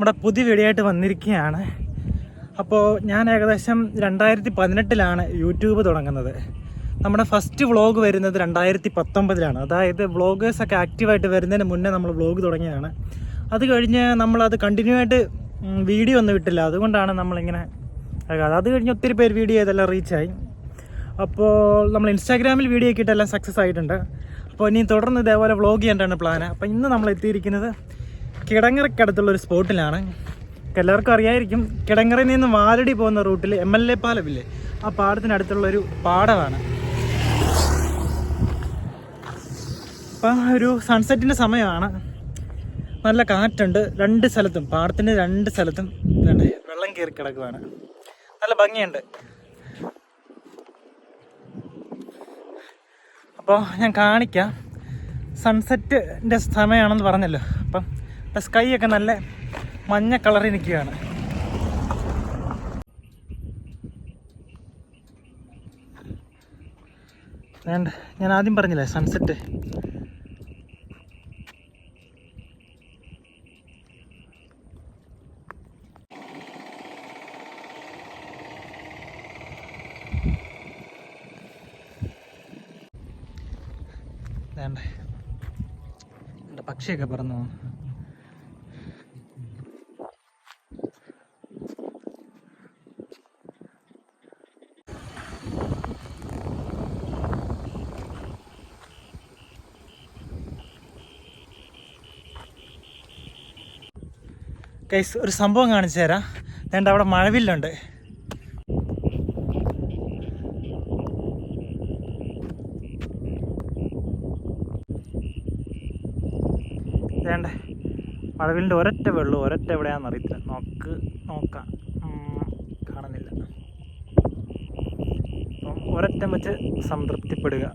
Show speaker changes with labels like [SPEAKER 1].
[SPEAKER 1] നമ്മുടെ പുതിയ വീഡിയോ ആയിട്ട് വന്നിരിക്കുകയാണ്. അപ്പോൾ ഞാൻ ഏകദേശം രണ്ടായിരത്തി പതിനെട്ടിലാണ് യൂട്യൂബ് തുടങ്ങുന്നത്. നമ്മുടെ ഫസ്റ്റ് വ്ളോഗ് വരുന്നത് രണ്ടായിരത്തി പത്തൊമ്പതിലാണ് അതായത് വ്ളോഗേഴ്സൊക്കെ ആക്റ്റീവായിട്ട് വരുന്നതിന് മുന്നേ നമ്മൾ വ്ളോഗ് തുടങ്ങിയതാണ്. അത് കഴിഞ്ഞ് നമ്മളത് കണ്ടിന്യൂ ആയിട്ട് വീഡിയോ ഒന്നും വിട്ടില്ല അതുകൊണ്ടാണ് നമ്മളിങ്ങനെ അത് കഴിഞ്ഞ് ഒത്തിരി പേര് വീഡിയോ ചെയ്തെല്ലാം റീച്ചായി അപ്പോൾ നമ്മൾ ഇൻസ്റ്റാഗ്രാമിൽ വീഡിയോ ഒക്കെ ഇട്ടെല്ലാം സക്സസ് ആയിട്ടുണ്ട്. അപ്പോൾ ഇനി തുടർന്ന് ഇതേപോലെ വ്ളോഗ് ചെയ്യേണ്ടതാണ് പ്ലാൻ അപ്പോൾ ഇന്ന് നമ്മൾ എത്തിയിരിക്കുന്നത് കിടങ്ങറയ്ക്കടുത്തുള്ള ഒരു സ്പോട്ടിലാണ്. എല്ലാവർക്കും അറിയായിരിക്കും കിടങ്ങറയിൽ നിന്ന് വാലടി പോകുന്ന റൂട്ടിൽ എം എൽ എ പാലമില്ലേ? ആ പാടത്തിനടുത്തുള്ള ഒരു പാടമാണ്. അപ്പം ഒരു സൺസെറ്റിന്റെ സമയമാണ്. നല്ല കാറ്റുണ്ട് രണ്ട് സ്ഥലത്തും പാടത്തിന്റെ രണ്ട് സ്ഥലത്തും വെള്ളം കയറി കിടക്കുവാണ്. നല്ല ഭംഗിയുണ്ട്. അപ്പോൾ ഞാൻ കാണിക്കാം. സൺസെറ്റിന്റെ സമയമാണെന്ന് പറഞ്ഞല്ലോ. അപ്പം സ്കൈ ഒക്കെ നല്ല മഞ്ഞ കളറിൽ നിൽക്കുകയാണ്. വേണ്ട ഞാൻ ആദ്യം പറഞ്ഞില്ലേ സൺസെറ്റ് പക്ഷിയൊക്കെ പറഞ്ഞു പോകുന്നു. ഗൈസ് ഒരു സംഭവം കാണിച്ചു തരാം. വേണ്ട അവിടെ മഴവില്ലുണ്ട്. വേണ്ട മഴവിലിന്റെ ഒരൊറ്റ വെള്ളം ഒരൊറ്റ എവിടെയാണെന്ന് അറിയത്തില്ല. നോക്ക്. നോക്കാം കാണുന്നില്ല. ഒരറ്റം വെച്ച് സംതൃപ്തിപ്പെടുക.